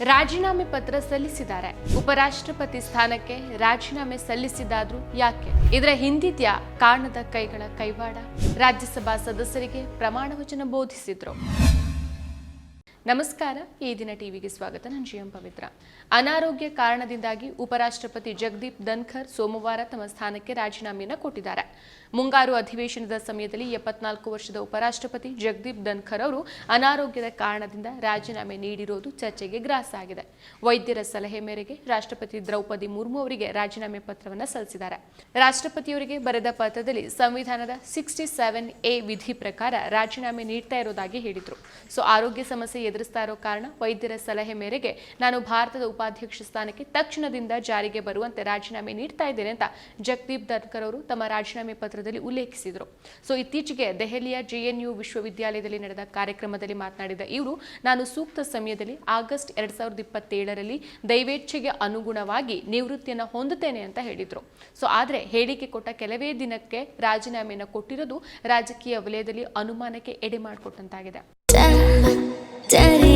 ರಾಜೀನಾಮೆ ಪತ್ರ ಸಲ್ಲಿಸಿದ್ದಾರೆ. ಉಪರಾಷ್ಟ್ರಪತಿ ಸ್ಥಾನಕ್ಕೆ ರಾಜೀನಾಮೆ ಸಲ್ಲಿಸಿದಾದ್ರೂ ಯಾಕೆ? ಇದರ ಹಿಂದಿದ್ಯಾ ಕಾರಣದ ಕೈಗಳ ಕೈವಾಡ? ರಾಜ್ಯಸಭಾ ಸದಸ್ಯರಿಗೆ ಪ್ರಮಾಣ ವಚನ ಬೋಧಿಸಿದ್ರು. ನಮಸ್ಕಾರ, ಈ ದಿನ ಟಿವಿಗೆ ಸ್ವಾಗತ. ನಾನು ಜಿ ಎಂ ಪವಿತ್ರ. ಅನಾರೋಗ್ಯ ಕಾರಣದಿಂದಾಗಿ ಉಪರಾಷ್ಟ್ರಪತಿ ಜಗದೀಪ್ ಧನ್ಖರ್ ಸೋಮವಾರ ತಮ್ಮ ಸ್ಥಾನಕ್ಕೆ ರಾಜೀನಾಮೆಯನ್ನು ಕೊಟ್ಟಿದ್ದಾರೆ. ಮುಂಗಾರು ಅಧಿವೇಶನದ ಸಮಯದಲ್ಲಿ ಎಪ್ಪತ್ನಾಲ್ಕು ವರ್ಷದ ಉಪರಾಷ್ಟ್ರಪತಿ ಜಗದೀಪ್ ಧನ್ಖರ್ ಅವರು ಅನಾರೋಗ್ಯದ ಕಾರಣದಿಂದ ರಾಜೀನಾಮೆ ನೀಡಿರೋದು ಚರ್ಚೆಗೆ ಗ್ರಾಸ ಆಗಿದೆ. ವೈದ್ಯರ ಸಲಹೆ ಮೇರೆಗೆ ರಾಷ್ಟ್ರಪತಿ ದ್ರೌಪದಿ ಮುರ್ಮು ಅವರಿಗೆ ರಾಜೀನಾಮೆ ಪತ್ರವನ್ನು ಸಲ್ಲಿಸಿದ್ದಾರೆ. ರಾಷ್ಟ್ರಪತಿಯವರಿಗೆ ಬರೆದ ಪತ್ರದಲ್ಲಿ ಸಂವಿಧಾನದ ಸಿಕ್ಸ್ಟಿ ಸೆವೆನ್ ಎ ವಿಧಿ ಪ್ರಕಾರ ರಾಜೀನಾಮೆ ನೀಡ್ತಾ ಇರೋದಾಗಿ ಹೇಳಿದ್ರು. ಸೊ, ಆರೋಗ್ಯ ಸಮಸ್ಯೆ ಎದುರಿಸ್ತಾ ಇರೋ ಕಾರಣ ವೈದ್ಯರ ಸಲಹೆ ಮೇರೆಗೆ ನಾನು ಭಾರತದ ಉಪಾಧ್ಯಕ್ಷ ಸ್ಥಾನಕ್ಕೆ ತಕ್ಷಣದಿಂದ ಜಾರಿಗೆ ಬರುವಂತೆ ರಾಜೀನಾಮೆ ನೀಡ್ತಾ ಇದ್ದೇನೆ ಅಂತ ಜಗದೀಪ್ ಧನ್ಕರ್ ಅವರು ತಮ್ಮ ರಾಜೀನಾಮೆ ಪತ್ರದಲ್ಲಿ ಉಲ್ಲೇಖಿಸಿದರು. ಸೊ, ಇತ್ತೀಚೆಗೆ ದೆಹಲಿಯ ಜೆಎನ್ಯು ವಿಶ್ವವಿದ್ಯಾಲಯದಲ್ಲಿ ನಡೆದ ಕಾರ್ಯಕ್ರಮದಲ್ಲಿ ಮಾತನಾಡಿದ ಇವರು, ನಾನು ಸೂಕ್ತ ಸಮಯದಲ್ಲಿ ಆಗಸ್ಟ್ ಎರಡ್ ಸಾವಿರದ ಇಪ್ಪತ್ತೇಳರಲ್ಲಿ ದೈವೇಚ್ಛೆಗೆ ಅನುಗುಣವಾಗಿ ನಿವೃತ್ತಿಯನ್ನು ಹೊಂದುತ್ತೇನೆ ಅಂತ ಹೇಳಿದರು. ಸೊ, ಆದರೆ ಹೇಳಿಕೆ ಕೊಟ್ಟ ಕೆಲವೇ ದಿನಕ್ಕೆ ರಾಜೀನಾಮೆಯನ್ನು ಕೊಟ್ಟಿರೋದು ರಾಜಕೀಯ ವಲಯದಲ್ಲಿ ಅನುಮಾನಕ್ಕೆ ಎಡೆ ಮಾಡಿಕೊಟ್ಟಂತಾಗಿದೆ.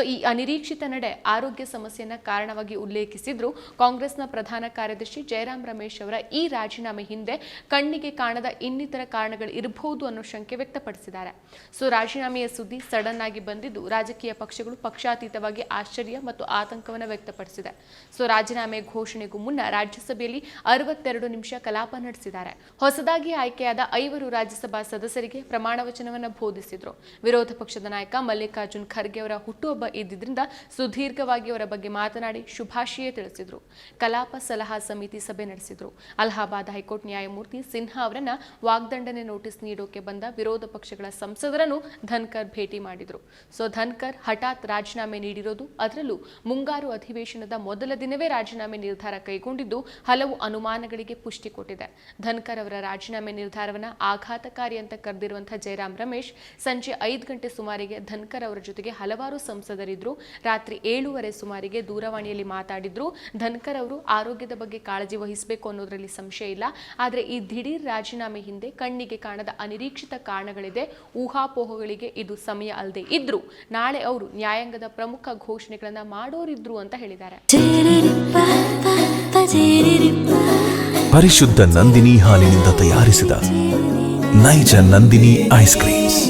ಸೊ ಈ ಅನಿರೀಕ್ಷಿತ ನಡೆ ಆರೋಗ್ಯ ಸಮಸ್ಯೆಯನ್ನ ಕಾರಣವಾಗಿ ಉಲ್ಲೇಖಿಸಿದ್ರು ಕಾಂಗ್ರೆಸ್ನ ಪ್ರಧಾನ ಕಾರ್ಯದರ್ಶಿ ಜಯರಾಮ್ ರಮೇಶ್ ಅವರ ಈ ರಾಜೀನಾಮೆ ಹಿಂದೆ ಕಣ್ಣಿಗೆ ಕಾಣದ ಇನ್ನಿತರ ಕಾರಣಗಳು ಇರಬಹುದು ಅನ್ನೋ ಶಂಕೆ ವ್ಯಕ್ತಪಡಿಸಿದ್ದಾರೆ. ಸೊ ರಾಜೀನಾಮೆಯ ಸುದ್ದಿ ಸಡನ್ ಆಗಿ ಬಂದಿದ್ದು ರಾಜಕೀಯ ಪಕ್ಷಗಳು ಪಕ್ಷಾತೀತವಾಗಿ ಆಶ್ಚರ್ಯ ಮತ್ತು ಆತಂಕವನ್ನು ವ್ಯಕ್ತಪಡಿಸಿದೆ. ಸೊ ರಾಜೀನಾಮೆ ಘೋಷಣೆಗೂ ಮುನ್ನ ರಾಜ್ಯಸಭೆಯಲ್ಲಿ ಅರವತ್ತೆರಡು ನಿಮಿಷ ಕಲಾಪ ನಡೆಸಿದ್ದಾರೆ. ಹೊಸದಾಗಿ ಆಯ್ಕೆಯಾದ ಐವರು ರಾಜ್ಯಸಭಾ ಸದಸ್ಯರಿಗೆ ಪ್ರಮಾಣ ವಚನವನ್ನು ಬೋಧಿಸಿದ್ರು. ವಿರೋಧ ಪಕ್ಷದ ನಾಯಕ ಮಲ್ಲಿಕಾರ್ಜುನ್ ಖರ್ಗೆ ಅವರ ಹುಟ್ಟುಹಬ್ಬ ಇದ್ದಿದ್ರಿಂದ ಸುದೀರ್ಘವಾಗಿ ಅವರ ಬಗ್ಗೆ ಮಾತನಾಡಿ ಶುಭಾಶಯ ತಿಳಿಸಿದರು. ಕಲಾಪ ಸಲಹಾ ಸಮಿತಿ ಸಭೆ ನಡೆಸಿದರು. ಅಲಹಾಬಾದ್ ಹೈಕೋರ್ಟ್ ನ್ಯಾಯಮೂರ್ತಿ ಸಿನ್ಹಾ ಅವರನ್ನ ವಾಗ್ದಂಡನೆ ನೋಟಿಸ್ ನೀಡೋಕೆ ಬಂದ ವಿರೋಧ ಪಕ್ಷಗಳ ಸಂಸದರನ್ನು ಧನ್ಕರ್ ಭೇಟಿ ಮಾಡಿದ್ರು. ಸೊ ಧನ್ಕರ್ ಹಠಾತ್ ರಾಜೀನಾಮೆ ನೀಡಿರೋದು, ಅದರಲ್ಲೂ ಮುಂಗಾರು ಅಧಿವೇಶನದ ಮೊದಲ ದಿನವೇ ರಾಜೀನಾಮೆ ನಿರ್ಧಾರ ಕೈಗೊಂಡಿದ್ದು ಹಲವು ಅನುಮಾನಗಳಿಗೆ ಪುಷ್ಟಿ ಕೊಟ್ಟಿದೆ. ಧನ್ಕರ್ ಅವರ ರಾಜೀನಾಮೆ ನಿರ್ಧಾರವನ್ನ ಆಘಾತಕಾರಿ ಅಂತ ಕರೆದಿರುವಂತಹ ಜಯರಾಮ್ ರಮೇಶ್, ಸಂಜೆ ಐದು ಗಂಟೆ ಸುಮಾರಿಗೆ ಧನ್ಕರ್ ಅವರ ಜೊತೆಗೆ ಹಲವಾರು ಸಂಸದರಿದ್ರು. ರಾತ್ರಿ ಏಳುವರೆ ಸುಮಾರಿಗೆ ದೂರವಾಣಿಯಲ್ಲಿ ಮಾತಾಡಿದ್ರು. ಧನ್ಕರ್ ಅವರು ಆರೋಗ್ಯದ ಬಗ್ಗೆ ಕಾಳಜಿ ವಹಿಸಬೇಕು ಅನ್ನೋದರಲ್ಲಿ ಸಂಶಯ ಇಲ್ಲ. ಆದರೆ ಈ ದಿಢೀರ್ ರಾಜೀನಾಮೆ ಹಿಂದೆ ಕಣ್ಣಿಗೆ ಕಾಣದ ಅನಿರೀಕ್ಷಿತ ಕಾರಣಗಳಿದೆ. ಊಹಾಪೋಹಗಳಿಗೆ ಇದು ಸಮಯ ಅಲ್ಲದೆ ಇದ್ರು. ನಾಳೆ ಅವರು ನ್ಯಾಯಾಂಗದ ಪ್ರಮುಖ ಘೋಷಣೆಗಳನ್ನ ಮಾಡೋರಿದ್ರು ಅಂತ ಹೇಳಿದ್ದಾರೆ. ಪರಿಶುದ್ಧ ನಂದಿನಿ ಹಾಲಿನಿಂದ ತಯಾರಿಸಿದ ನೈಜ Nandini ice creams.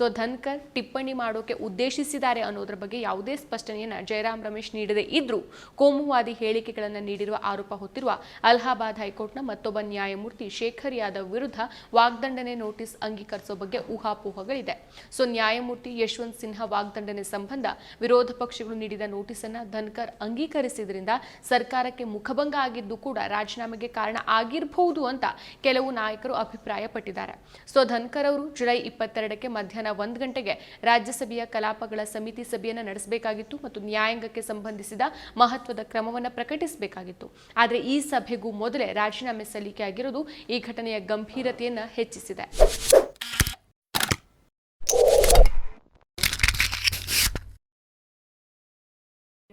So Dhankhar ಟಿಪ್ಪಣಿ ಮಾಡೋಕೆ ಉದ್ದೇಶಿಸಿದ್ದಾರೆ ಅನ್ನೋದ್ರ ಬಗ್ಗೆ ಯಾವುದೇ ಸ್ಪಷ್ಟನೆಯನ್ನು ಜಯರಾಮ್ ರಮೇಶ್ ನೀಡದೇ ಇದ್ರೂ ಕೋಮುವಾದಿ ಹೇಳಿಕೆಗಳನ್ನು ನೀಡಿರುವ ಆರೋಪ ಹೊತ್ತಿರುವ ಅಲಹಾಬಾದ್ ಹೈಕೋರ್ಟ್ನ ಮತ್ತೊಬ್ಬ ನ್ಯಾಯಮೂರ್ತಿ ಶೇಖರ್ ಯಾದವ್ ವಿರುದ್ಧ ವಾಗ್ದಂಡನೆ ನೋಟಿಸ್ ಅಂಗೀಕರಿಸೋ ಬಗ್ಗೆ ಊಹಾಪೋಹಗಳಿದೆ. ಸೊ ನ್ಯಾಯಮೂರ್ತಿ ಯಶವಂತ್ ಸಿನ್ಹಾ ವಾಗ್ದಂಡನೆ ಸಂಬಂಧ ವಿರೋಧ ಪಕ್ಷಗಳು ನೀಡಿದ ನೋಟಿಸ್ ಅನ್ನು ಧನ್ಕರ್ ಅಂಗೀಕರಿಸಿದ್ರಿಂದ ಸರ್ಕಾರಕ್ಕೆ ಮುಖಭಂಗ ಆಗಿದ್ದು ಕೂಡ ರಾಜೀನಾಮೆಗೆ ಕಾರಣ ಆಗಿರಬಹುದು ಅಂತ ಕೆಲವು ನಾಯಕರು ಅಭಿಪ್ರಾಯಪಟ್ಟಿದ್ದಾರೆ. ಸೊ ಧನ್ಕರ್ ಅವರು ಜುಲೈ ಇಪ್ಪತ್ತೆರಡಕ್ಕೆ ಮಧ್ಯಾಹ್ನ ಒಂದು ಗಂಟೆಗೆ ರಾಜ್ಯಸಭೆಯ ಕಲಾಪಗಳ ಸಮಿತಿ ಸಭೆಯನ್ನು ನಡೆಸಬೇಕಾಗಿತ್ತು ಮತ್ತು ನ್ಯಾಯಾಂಗಕ್ಕೆ ಸಂಬಂಧಿಸಿದ ಮಹತ್ವದ ಕ್ರಮವನ್ನು ಪ್ರಕಟಿಸಬೇಕಾಗಿತ್ತು. ಆದರೆ ಈ ಸಭೆಗೂ ಮೊದಲೇ ರಾಜೀನಾಮೆ ಸಲ್ಲಿಕೆ ಆಗಿರೋದು ಈ ಘಟನೆಯ ಗಂಭೀರತೆಯನ್ನು ಹೆಚ್ಚಿಸಿದೆ.